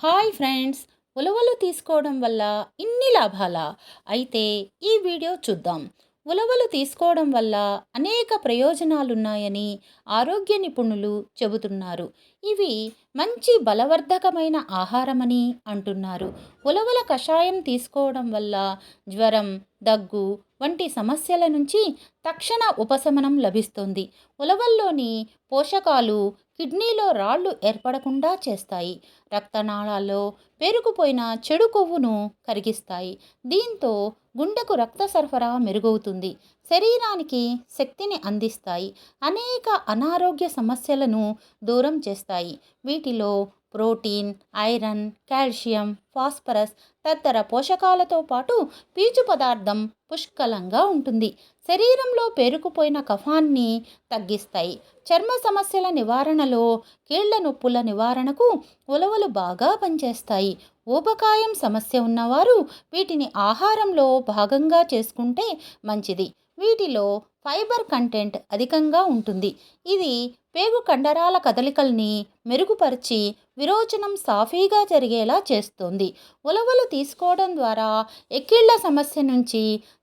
Hi friends. ఉలవలు తీసుకోవడం వల్ల ఇన్ని లాభాలా? అయితే ఈ వీడియో చూద్దాం. ఉలవలు తీసుకోవడం వల్ల అనేక ప్రయోజనాలున్నాయని ఆరోగ్య నిపుణులు చెబుతున్నారు. ఇవి మంచి బలవర్ధకమైన ఆహారమని అంటున్నారు. ఉలవల కషాయం తీసుకోవడం వల్ల జ్వరం దగ్గు వంటి సమస్యల నుంచి తక్షణ ఉపశమనం లభిస్తుంది. ఉలవల్లోని పోషకాలు కిడ్నీలో రాళ్ళు ఏర్పడకుండా చేస్తాయి. రక్తనాళాల్లో పేరుకుపోయిన చెడు కొవ్వును కరిగిస్తాయి. దీంతో గుండెకు రక్త సరఫరా మెరుగవుతుంది. శరీరానికి శక్తిని అందిస్తాయి. అనేక అనారోగ్య సమస్యలను దూరం చేస్తాయి. వీటిలో ప్రోటీన్ ఐరన్ కాల్షియం ఫాస్ఫరస్ తదితర పోషకాలతో పాటు పీచు పదార్థం పుష్కలంగా ఉంటుంది. శరీరంలో పేరుకుపోయిన కఫాన్ని తగ్గిస్తాయి. చర్మ సమస్యల నివారణలో కీళ్ళ నొప్పుల నివారణకు ఉలవలు బాగా పనిచేస్తాయి. ఊబకాయం సమస్య ఉన్నవారు వీటిని ఆహారంలో భాగంగా చేసుకుంటే మంచిది. వీటిలో ఫైబర్ కంటెంట్ అధికంగా ఉంటుంది. ఇది పేగు కండరాల కదలికల్ని మెరుగుపరిచి విరోచనం సాఫీగా జరిగేలా చేస్తుంది. ఉలవలు తీసుకోవడం ద్వారా ఎక్కిళ్ళ సమస్య నుంచి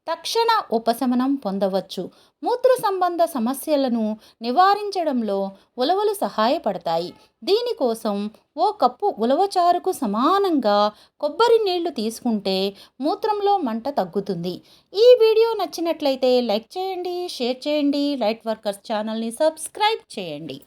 తక్షణ ఉపశమనం పొందవచ్చు. మూత్ర సంబంధ సమస్యలను నివారించడంలో ఉలవలు సహాయపడతాయి. దీనికోసం ఓ కప్పు ఉలవచారుకు సమానంగా కొబ్బరి నీళ్ళు తీసుకుంటే మూత్రంలో మంట తగ్గుతుంది. ఈ వీడియో నచ్చినట్లయితే లైక్ చేయండి షేర్ చేయండి లైట్ వర్కర్స్ ఛానల్ని సబ్స్క్రైబ్ చేయండి.